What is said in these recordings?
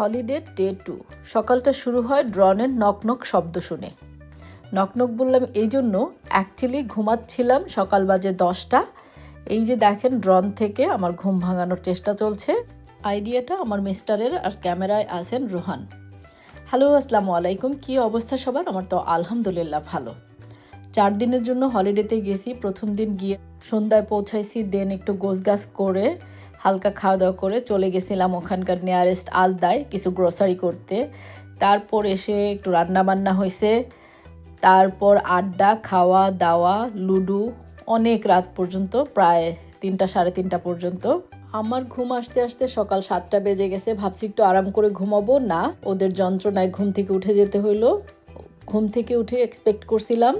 Holiday day to. সকালটা শুরু হয় ড্রনের নকনক শব্দ শুনে। নকনক বললাম, এই জন্য? অ্যাকচুয়ালি ঘুমাচ্ছিলাম সকাল বাজে দশটা। এই যে দেখেন, ড্রন থেকে আমার ঘুম ভাঙানোর চেষ্টা চলছে। আইডিয়াটা আমার মিস্টারের আর ক্যামেরায় আছেন রোহান। হ্যালো, আসসালামু আলাইকুম। কী অবস্থা সবার? আমার তো আলহামদুলিল্লাহ ভালো। চার দিনের জন্য হলিডেতে গেছি। প্রথম দিন গিয়ে সন্ধ্যায় পৌঁছাইছি, দেন একটু গোছগাছ করে হালকা খাওয়া দাওয়া করে চলে গেছিলাম ওখানকার নিয়ারেস্ট আলদায় কিছু গ্রোসারি করতে। তারপর এসে একটু রান্না বান্না হয়েছে তারপর আড্ডা খাওয়া দাওয়া লুডু, অনেক রাত পর্যন্ত, প্রায় তিনটা, সাড়ে তিনটা পর্যন্ত। আমার ঘুম আসতে আসতে সকাল সাতটা বেজে গেছে, ভাবছি একটু আরাম করে ঘুমাবো। না, ওদের যন্ত্রণায় ঘুম থেকে উঠে যেতে হইল। ঘুম থেকে উঠে এক্সপেক্ট করছিলাম,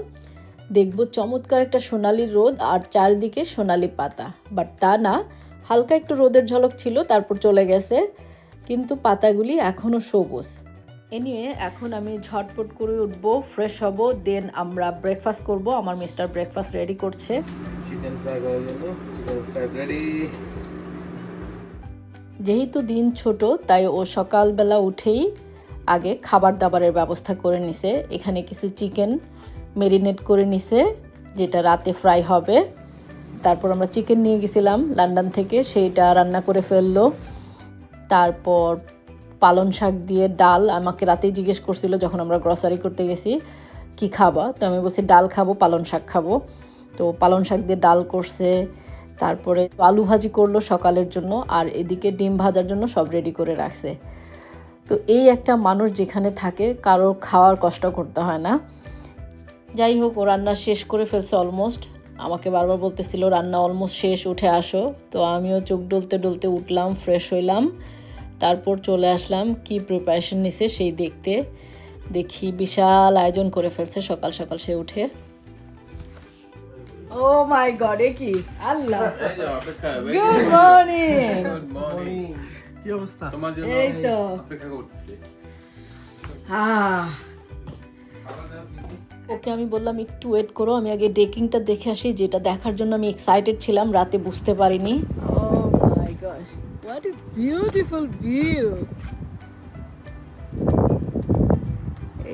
দেখব চমৎকার একটা সোনালি রোদ আর চারিদিকে সোনালি পাতা। বাট তা না হালকা একটু রোদের ঝলক ছিল তারপর চলে গেছে। কিন্তু পাতাগুলি এখনও সবুজ। এনিওয়ে এখন আমি ঝটপট করে উঠবো ফ্রেশ হব দেন আমরা ব্রেকফাস্ট করব। আমার মিস্টার ব্রেকফাস্ট রেডি করছে। চিকেন ফ্রাই করার জন্য চিকেন ফ্রাই রেডি যেহেতু দিন ছোট তাই ও সকালবেলা উঠেই আগে খাবার দাবারের ব্যবস্থা করে নিছে। এখানে কিছু চিকেন মেরিনেট করে নিছে যেটা রাতে ফ্রাই হবে। তারপর আমরা চিকেন নিয়ে গেছিলাম লন্ডন থেকে, সেইটা রান্না করে ফেলল। তারপর পালন শাক দিয়ে ডাল, আমাকে রাতেই জিজ্ঞেস করছিল যখন আমরা গ্রসারি করতে গেছি, কি খাবা? তো আমি বলছি, ডাল খাব পালন শাক খাব। তো পালন শাক দিয়ে ডাল করছে, তারপরে আলু ভাজি করল সকালের জন্য, আর এদিকে ডিম ভাজার জন্য সব রেডি করে রাখছে। তো এই একটা মানুষ যেখানে থাকে, কারোর খাওয়ার কষ্ট করতে হয় না। যাই হোক, ও রান্না শেষ করে ফেলছে অলমোস্ট আমাকে বারবার বলতেছিল রান্না অলমোস্ট শেষ উঠে আসো। তো আমিও চোখ ডলতে ডলতে উঠলাম ফ্রেশ হইলাম। তারপর চলে আসলাম কি প্রিপারেশন নিছে সেই দেখতে। দেখি বিশাল আয়োজন করে ফেলছে সকাল সকাল সে উঠে। ও মাই গড এ কি? Allah. Good morning good morning কি অবস্থা? তোমার জন্য এই তো। অপেক্ষা করতেছি। হ্যাঁ ওকে আমি বললাম একটু ওয়েট করো আমি আগে ডেকিংটা দেখে আসি যেটা দেখার জন্য আমি এক্সাইটেড ছিলাম রাতে বুঝতে পারিনি। ভিউ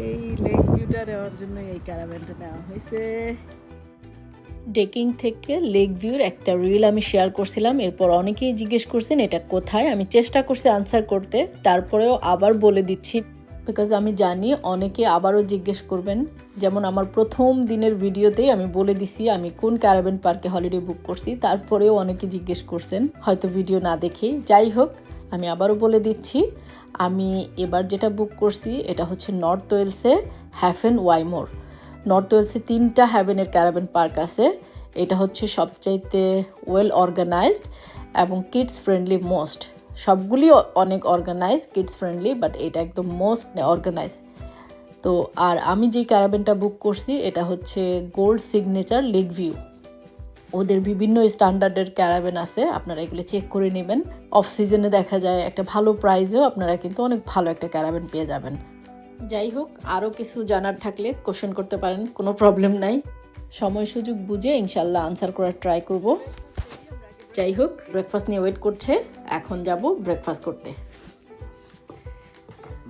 এই লেক ভিউটা নেওয়ার জন্য এই ক্যারাভ্যানটা নেওয়া হয়েছে। ডেকিং থেকে লেক ভিউর একটা রিল আমি শেয়ার করছিলাম এরপর অনেকেই জিজ্ঞেস করছেন এটা কোথায়? আমি চেষ্টা করছি আনসার করতে তারপরেও আবার বলে দিচ্ছি বিকজ আমি জানি অনেকে আবারও জিজ্ঞেস করবেন, যেমন আমার প্রথম দিনের ভিডিওতেই আমি বলে দিছি আমি কোন ক্যারাবেন পার্কে হলিডে বুক করছি, তারপরেও অনেকে জিজ্ঞেস করছেন, হয়তো ভিডিও না দেখেই। যাই হোক, আমি আবারও বলে দিচ্ছি, আমি এবার যেটা বুক করছি, এটা হচ্ছে নর্থ ওয়েলসে হ্যাফেন ওয়াইমোর নর্থ ওয়েলসে তিনটা হ্যাভেনের ক্যারাবেন পার্ক আছে, এটা হচ্ছে সবচাইতে ওয়েল অর্গানাইজড এবং কিডস ফ্রেন্ডলি মোস্ট সবগুলি অনেক অর্গানাইজ কিডস ফ্রেন্ডলি বাট এটা একদম মোস্ট অর্গানাইজ তো আর আমি যে ক্যারাবেনটা বুক করছি, এটা হচ্ছে গোল্ড সিগনেচার লেক ভিউ ওদের বিভিন্ন স্ট্যান্ডার্ডের ক্যারাবেন আছে, আপনারা এগুলো চেক করে নেবেন। অফ সিজনে দেখা যায় একটা ভালো প্রাইজেও আপনারা কিন্তু অনেক ভালো একটা ক্যারাবেন পেয়ে যাবেন। যাই হোক, আরও কিছু জানার থাকলে কোশ্চেন করতে পারেন, কোনো প্রবলেম নাই। সময় সুযোগ বুঝে ইনশাল্লাহ আনসার করার ট্রাই করব। যাই হোক ব্রেকফাস্ট নিয়ে ওয়েট করছে। এখন যাব ব্রেকফাস্ট করতে।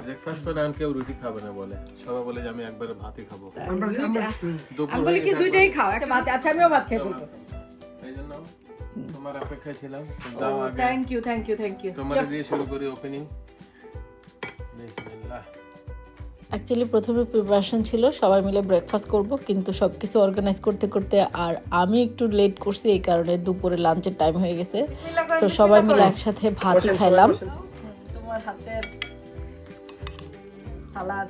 ব্রেকফাস্ট তো নান কেউ রুটি খাবে না বলে। সবাই বলে যে আমি একবার ভাতই খাব। আমরা দুপুর বলি কি দুইটাই খাও? একটা ভাত আচ্ছা আমিও ভাত খেয়ে বলব জন্য তোমার অপেক্ষায় ছিলাম। দাও আগে। Thank you thank you thank you তোমার দিয়ে শুরু করি ওপেনিং বিসমিল্লাহ। অ্যাকচুয়ালি প্রথমে প্রিপারেশন ছিল সবাই মিলে ব্রেকফাস্ট করব কিন্তু সব কিছু অর্গানাইজ করতে করতে আর আমি একটু লেট করছি এই কারণে দুপুরে লাঞ্চের টাইম হয়ে গেছে। তো সবাই মিলে একসাথে ভাতই খাইলাম। তোমার হাতের সালাদ।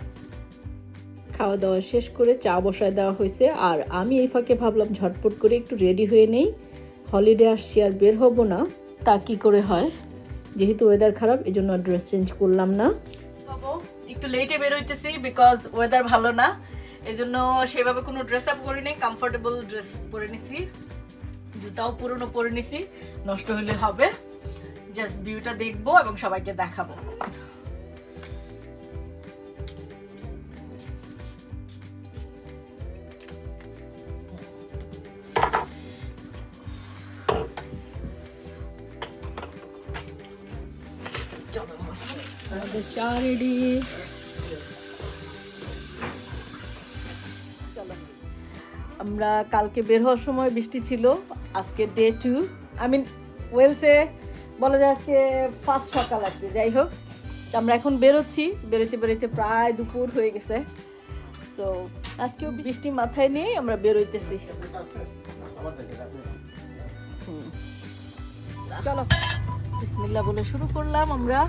খাওয়া দাওয়া শেষ করে চা বসায় দেওয়া হয়েছে আর আমি এই ফাঁকে ভাবলাম ঝটপট করে একটু রেডি হয়ে নেই। হলিডে আসছি আর বের হব না। তা কি করে হয়? যেহেতু ওয়েদার খারাপ এই জন্য ড্রেস চেঞ্জ করলাম না। একটু লেটে বের হইতেছি বিকজ ওয়েদার ভালো না। এই জন্য সেভাবে কোনো ড্রেস আপ করি নাই কমফোর্টেবল ড্রেস পরে নিছি। জুতাও পুরনো পরে নিছি, নষ্ট হলে হবে। জাস্ট ভিউটা দেখব এবং সবাইকে দেখাবো। চলো। আমরা কালকে বের হওয়ার সময় বৃষ্টি ছিল আজকে ডে টু আই মিন ওয়েলসে বলা যায় আজকে ফার্স্ট সকাল কি যাই হোক। তো আমরা এখন বেরোচ্ছি বেরোতে বেরোতে প্রায় দুপুর হয়ে গেছে। সো আজকেও বৃষ্টি মাথায় নিয়ে আমরা বেরোইতেছি। চলো বিসমিল্লাহ বলে শুরু করলাম আমরা।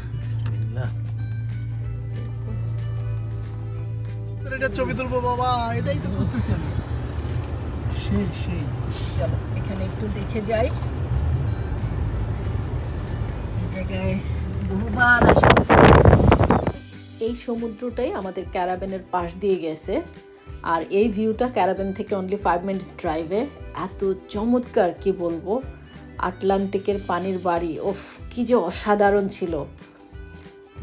এটা ছবি তুলবো বাবা এটাই তো বুঝতেছি আমি। সেই সেই। চলো, এখানে একটু দেখে যাই। এই সমুদ্রটাই আমাদের ক্যারাবেনের পাশ দিয়ে গেছে। আর এই ভিউটা ক্যারাবেন থেকে অনলি ফাইভ মিনিটস ড্রাইভে এত চমৎকার, কি বলব? আটলান্টিকের পানির বাড়ি ওফ কি যে অসাধারণ ছিল।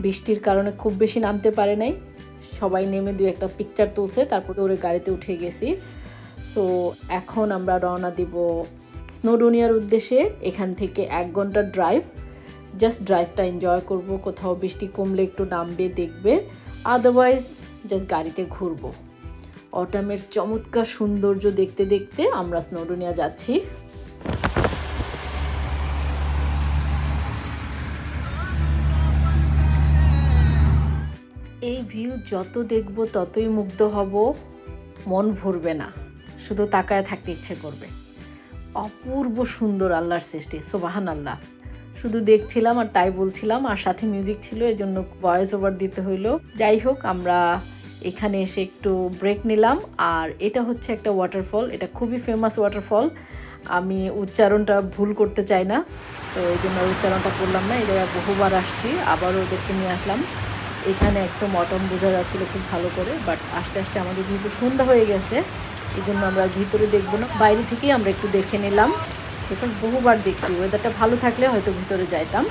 বৃষ্টির কারণে খুব বেশি নামতে পারে নাই। সবাই নেমে দু একটা পিকচার তুলছে, তারপর ওরে গাড়িতে উঠে গেছি। সো এখন আমরা রওনা দিব স্নোডোনিয়ার উদ্দেশ্যে। এখান থেকে এক ঘণ্টা ড্রাইভ জাস্ট ড্রাইভটা এনজয় করব। কোথাও বৃষ্টি কমলে একটু নামবে, দেখবে। আদারওয়াইজ জাস্ট গাড়িতে ঘুরবো। অটামের চমৎকার সৌন্দর্য দেখতে দেখতে আমরা স্নোডোনিয়া যাচ্ছি। এই ভিউ যত দেখব ততই মুগ্ধ হব। মন ভরবে না। শুধু তাকায় থাকতে ইচ্ছে করবে। অপূর্ব সুন্দর আল্লাহর সৃষ্টি সোবাহান আল্লাহ শুধু দেখছিলাম আর তাই বলছিলাম, আর সাথে মিউজিক ছিল এই জন্য ভয়েস ওভার দিতে হইল। যাই হোক, আমরা এখানে এসে একটু ব্রেক নিলাম, আর এটা হচ্ছে একটা ওয়াটারফল এটা খুবই ফেমাস ওয়াটারফল আমি উচ্চারণটা ভুল করতে চাই না, তো এই জন্য উচ্চারণটা করলাম না জায়গায় বহুবার আসছি, আবারও ওদেরকে নিয়ে আসলাম। এখানে একদম অটম বোঝা যাচ্ছিল খুব ভালো করে বাট আস্তে আস্তে আমাদের যেহেতু সন্ধ্যা হয়ে গেছে এই জন্য আমরা ভিতরে দেখব না। বাইরে থেকেই আমরা একটু দেখে নিলাম। এখন বহুবার দেখছি। ওয়েদারটা ভালো থাকলে হয়তো ভিতরে যাইতাম।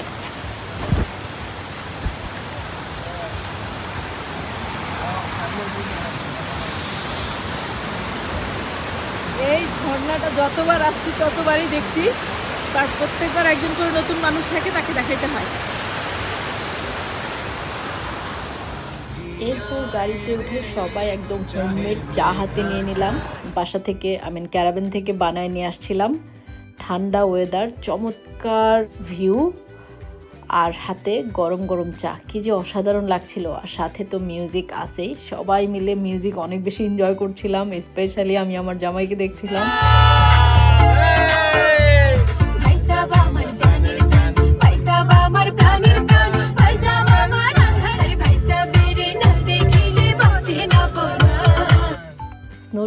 এই ঝর্ণাটা যতবার আসছি, ততবারই দেখছি। তার প্রত্যেকবার একজন করে নতুন মানুষ থাকে, তাকে দেখাইতে হয়। এরপর গাড়িতে উঠে সবাই একদম হোমমেড চা হাতে নিয়ে নিলাম। বাসা থেকে আই মিন ক্যারাবেন থেকে বানায় নিয়ে আসছিলাম। ঠান্ডা ওয়েদার চমৎকার ভিউ আর হাতে গরম গরম চা। কি যে অসাধারণ লাগছিল। আর সাথে তো মিউজিক আছেই। সবাই মিলে মিউজিক অনেক বেশি এনজয় করছিলাম। স্পেশালি আমি আমার জামাইকে দেখছিলাম।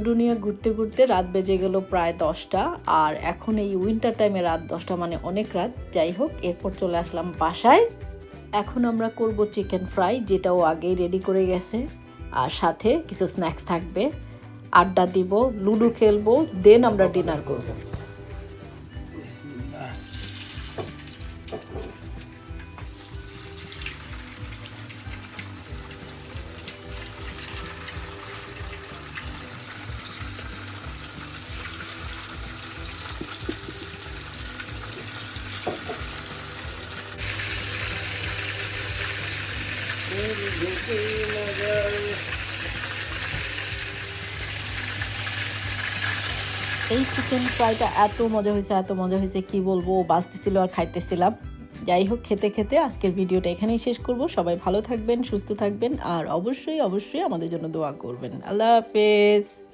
স্নোডুনিয়া ঘুরতে ঘুরতে রাত বেজে গেল প্রায় দশটা আর এখন এই উইন্টার টাইমে রাত দশটা মানে অনেক রাত। যাই হোক এরপর চলে আসলাম বাসায়। এখন আমরা করব চিকেন ফ্রাই যেটাও আগেই রেডি করে গেছে। আর সাথে কিছু স্ন্যাক্স থাকবে। আড্ডা দিব লুডো খেলব দেন আমরা ডিনার করব। এই চিকেন ফ্রাইটা এত মজা হয়েছে, এত মজা হয়েছে, কি বলব? বাঁচতেছিল আর খাইতেছিলাম। যাই হোক, খেতে খেতে আজকের ভিডিওটা এখানেই শেষ করব। সবাই ভালো থাকবেন, সুস্থ থাকবেন, আর অবশ্যই অবশ্যই আমাদের জন্য দোয়া করবেন। আল্লাহ হাফেজ।